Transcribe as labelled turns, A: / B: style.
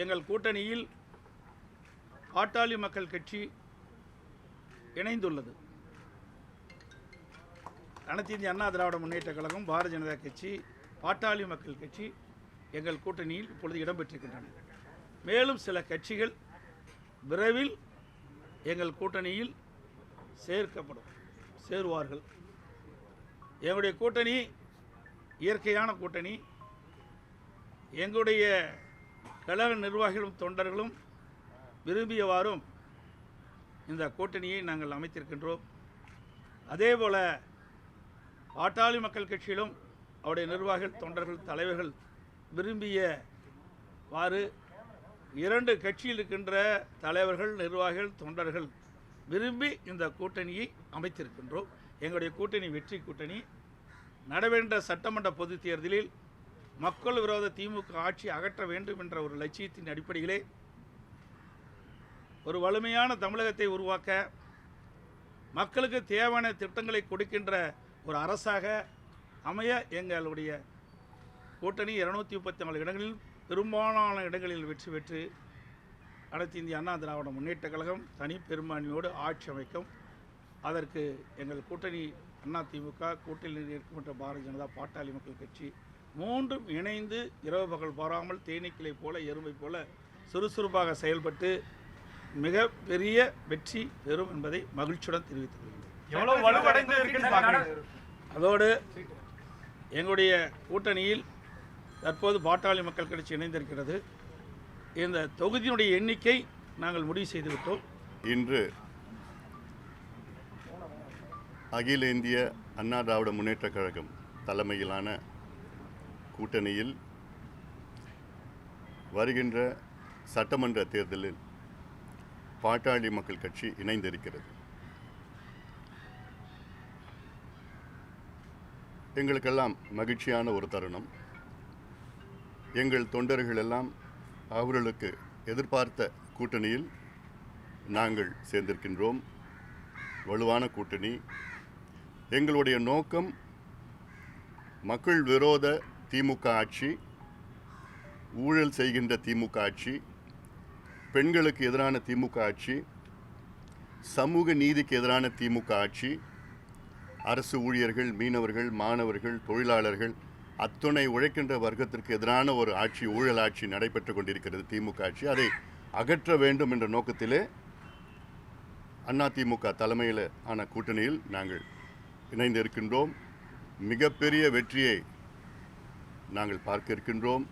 A: எங்கள் கூட்டணியில் பாட்டாளி மக்கள் கட்சி இணைந்துள்ளது. அனைத்து இந்திய அண்ணா திராவிட முன்னேற்ற கழகம் பாரதிய ஜனதா கட்சி பாட்டாளி மக்கள் கட்சி எங்கள் கூட்டணியில் இப்பொழுது இடம்பெற்றிருக்கின்றன. மேலும் சில கட்சிகள் விரைவில் எங்கள் கூட்டணியில் சேர்க்கப்படும் சேருவார்கள். எங்களுடைய கூட்டணி இயற்கையான கூட்டணி. எங்களுடைய கழக நிர்வாகிகளும் தொண்டர்களும் விரும்பியவாறும் இந்த கூட்டணியை நாங்கள் அமைத்திருக்கின்றோம். அதேபோல் பாட்டாளி மக்கள் கட்சியிலும் அவருடைய நிர்வாகிகள் தொண்டர்கள் தலைவர்கள் விரும்பியவாறு இரண்டு கட்சியில் இருக்கின்ற தலைவர்கள் நிர்வாகிகள் தொண்டர்கள் விரும்பி இந்த கூட்டணியை அமைத்திருக்கின்றோம். எங்களுடைய கூட்டணி வெற்றி கூட்டணி. நடவேண்ட சட்டமன்ற பொதுத் தேர்தலில் மக்கள் விரோத திமுக ஆட்சி அகற்ற வேண்டும் என்ற ஒரு லட்சியத்தின் அடிப்படையிலே ஒரு வலிமையான தமிழகத்தை உருவாக்க மக்களுக்கு தேவையான திட்டங்களை கொடுக்கின்ற ஒரு அரசாக அமைய எங்களுடைய கூட்டணி இருநூத்தி முப்பத்தி நாலு இடங்களில் பெரும்பாலான இடங்களில் வெற்றி பெற்று அனைத்து இந்திய அண்ணா திராவிட முன்னேற்ற கழகம் தனி பெரும்பான்மையோடு ஆட்சி அமைக்கும். அதற்கு எங்கள் கூட்டணி அண்ணா திமுக கூட்டணியில் இருக்கின்ற பாரதிய ஜனதா பாட்டாளி மக்கள் கட்சி மூன்றும் இணைந்து இரவு பகல் பாராமல் தேனீக்கிளை போல எறும்பை போல சுறுசுறுப்பாக செயல்பட்டு மிக பெரிய வெற்றி பெறும் என்பதை மகிழ்ச்சியுடன் தெரிவித்துக் கொள்கிறேன். அதோடு எங்களுடைய கூட்டணியில் தற்போது பாட்டாளி மக்கள் கட்சி இணைந்திருக்கிறது. இந்த தொகுதியினுடைய எண்ணிக்கை நாங்கள் முடிவு செய்துவிட்டோம்.
B: இன்று அகில இந்திய அண்ணா திராவிட முன்னேற்றக் கழகம் தலைமையிலான கூட்டணியில் வருகின்ற சட்டமன்ற தேர்தலில் பாட்டாளி மக்கள் கட்சி இணைந்திருக்கிறது. எங்களுக்கெல்லாம் மகிழ்ச்சியான ஒரு தருணம். எங்கள் தொண்டர்கள் எல்லாம் அவர்களுக்கு எதிர்பார்த்த கூட்டணியில் நாங்கள் சேர்ந்திருக்கின்றோம். வலுவான கூட்டணி. எங்களுடைய நோக்கம் மக்கள் விரோத திமுக ஆட்சி ஊழல் செய்கின்ற திமுக ஆட்சி பெண்களுக்கு எதிரான திமுக ஆட்சி சமூக நீதிக்கு எதிரான திமுக ஆட்சி அரசு ஊழியர்கள் மீனவர்கள் மாணவர்கள் தொழிலாளர்கள் அத்துணை உழைக்கின்ற வர்க்கத்திற்கு எதிரான ஒரு ஆட்சி ஊழல் ஆட்சி நடைபெற்று கொண்டிருக்கிறது திமுக ஆட்சி. அதை அகற்ற வேண்டும் என்ற நோக்கத்திலே அதிமுக தலைமையில் ஆன கூட்டணியில் நாங்கள் இணைந்து இருக்கின்றோம் மிகப்பெரிய வெற்றியை நாங்கள் பார்க்க இருக்கின்றோம்.